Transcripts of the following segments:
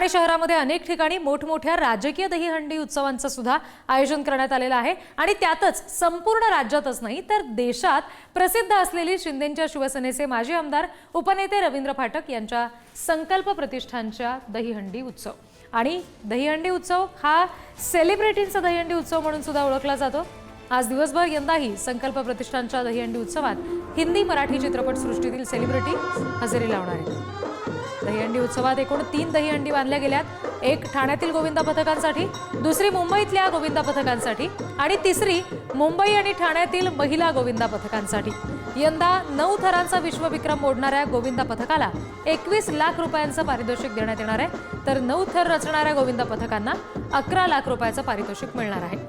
ठाणे शहरामध्ये अनेक ठिकाणी मोठमोठ्या राजकीय दहीहंडी उत्सवांचं सुद्धा आयोजन करण्यात आलेलं आहे. आणि त्यातच संपूर्ण राज्यातच नाही तर देशात प्रसिद्ध असलेली शिंदेच्या शिवसेनेचे माजी आमदार उपनेते रवींद्र फाटक यांच्या संकल्प प्रतिष्ठानच्या दहीहंडी उत्सव. आणि दहीहंडी उत्सव हा सेलिब्रिटींचा दहीहंडी उत्सव म्हणून सुद्धा ओळखला जातो. आज दिवसभर यंदाही संकल्प प्रतिष्ठानच्या दहीहंडी उत्सवात हिंदी मराठी चित्रपटसृष्टीतील सेलिब्रिटी हजेरी लावणार आहेत. दहीहंडी उत्सवात एकूण तीन दहीहंडी बांधल्या गेल्यात. एक ठाण्यातील गोविंदा पथकांसाठी दुसरी मुंबईतल्या गोविंदा पथकांसाठी आणि तिसरी मुंबई आणि ठाण्यातील महिला गोविंदा पथकांसाठी. यंदा नऊ थरांचा विश्वविक्रम मोडणाऱ्या गोविंदा पथकाला एकवीस लाख रुपयांचं पारितोषिक देण्यात येणार आहे. तर नऊ थर रचणाऱ्या गोविंदा पथकांना अकरा लाख रुपयाचं पारितोषिक मिळणार आहे.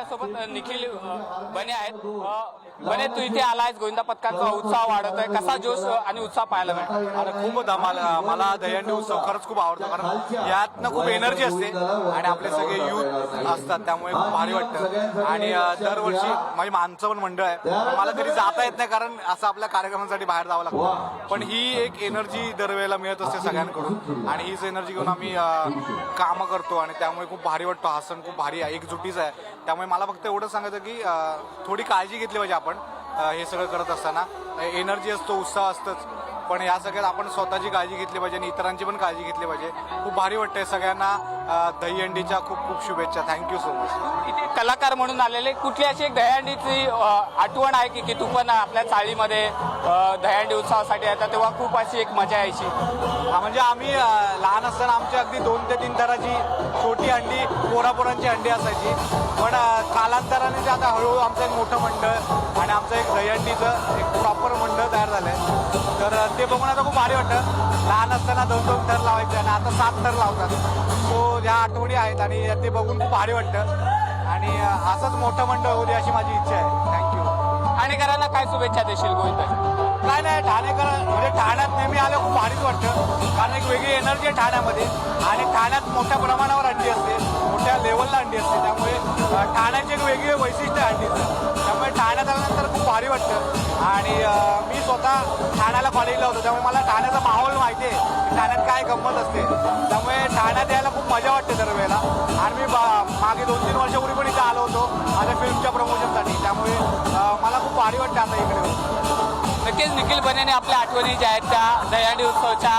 आपल्यासोबत निखिल बने आहेत. बने तू इथे आलायस. गोविंदा पथकाचा उत्साह वाढत आहे. कसा जोश आणि उत्साह पाहायला मिळतो? आणि खूप धमाल मला दहीहंडी उत्सव खरंच खूप आवडतो. कारण यातनं खूप एनर्जी असते. आणि आपले सगळे युथ असतात. त्यामुळे खूप भारी वाटतं. आणि दरवर्षी म्हणजे माझी माणसं पण मंडळ आहे. मला कधी जाता येत नाही कारण असं आपल्या कार्यक्रमासाठी बाहेर जावं लागतं. पण ही एक एनर्जी दरवेळेला मिळत असते सगळ्यांकडून. आणि हीच एनर्जी घेऊन आम्ही कामं करतो. आणि त्यामुळे खूप भारी वाटतो. हा सण खूप भारी आहे. एकजुटीचा आहे. त्यामुळे मला फक्त एवढं सांगायचं की थोडी काळजी घेतली पाहिजे आपण हे सगळं करत असताना. एनर्जी असतो उत्साह असतंच. पण या सगळ्यात आपण स्वतःची काळजी घेतली पाहिजे आणि इतरांची पण काळजी घेतली पाहिजे. खूप भारी वाटतंय सगळ्यांना दहीहंडीच्या खूप खूप शुभेच्छा. थँक्यू सो मच इथे कलाकार म्हणून आलेले कुठली अशी एक दहीहंडीची आठवण आहे की की तू पण आपल्या चाळीमध्ये दहीहंडी उत्सवासाठी येतात तेव्हा खूप अशी एक मजा यायची? म्हणजे आम्ही लहान असताना आमची अगदी दोन ते तीन तराची छोटी हंडी पोरापोरांची हंडी असायची. पण कालांतराने ते आता हळूहळू आमचं एक मोठं मंडळ आणि आमचं एक दहीहंडीचं एक प्रॉपर तर ते बघून आता खूप भारी वाटतं. लहान असताना दोन दोन थर लावायचे आणि आता सात थर लावतात. सो ह्या आठवणी आहेत आणि ते बघून खूप भारी वाटतं. आणि असंच मोठं मंडळ होऊ दे अशी माझी इच्छा आहे. थँक्यू ठाणेकरांना काय शुभेच्छा देशील गोविंदा? काय नाही ठाणेकर म्हणजे ठाण्यात नेहमी आलं खूप भारीच वाटतं. कारण एक वेगळी एनर्जी आहे ठाण्यामध्ये. आणि ठाण्यात मोठ्या प्रमाणावर अंडी असते. मोठ्या लेवलला अंडी असते. त्यामुळे ठाण्याचे एक वेगळे वैशिष्ट्य कॉलेजला होतो. त्यामुळे मला ठाण्याचा माहोल माहिती आहे. की ठाण्यात काय गंमत असते. त्यामुळे ठाण्यात यायला खूप मजा वाटते दरवेळेला. आणि मी बा- मागे दोन तीन वर्षापूर्वी पण इथे आलो होतो. माझ्या फिल्मच्या प्रमोशनसाठी त्यामुळे मला खूप भारी वाटतं आता इकडे. नक्कीच निखिल बनेने आपल्या आठवणी ज्या आहेत त्या दहीहंडी उत्सवच्या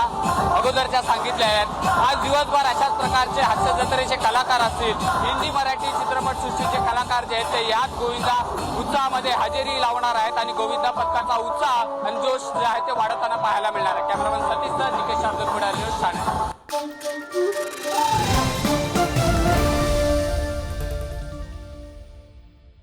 अगोदरच्या सांगितल्या आहेत. आज दिवसभर अशाच प्रकारचे हास्य जत्रेचे कलाकार असतील. हिंदी मराठी चित्रपटसृष्टीचे कलाकार जे आहेत ते याच गोविंदा उत्साहामध्ये हजेरी लावणार आहेत आणि गोविंदा पथकाचा उत्साह आणि जोश जे आहे ते वाढताना पाहायला मिळणार आहे. Cameraman Satish sir Nikesh Shardul news Thane.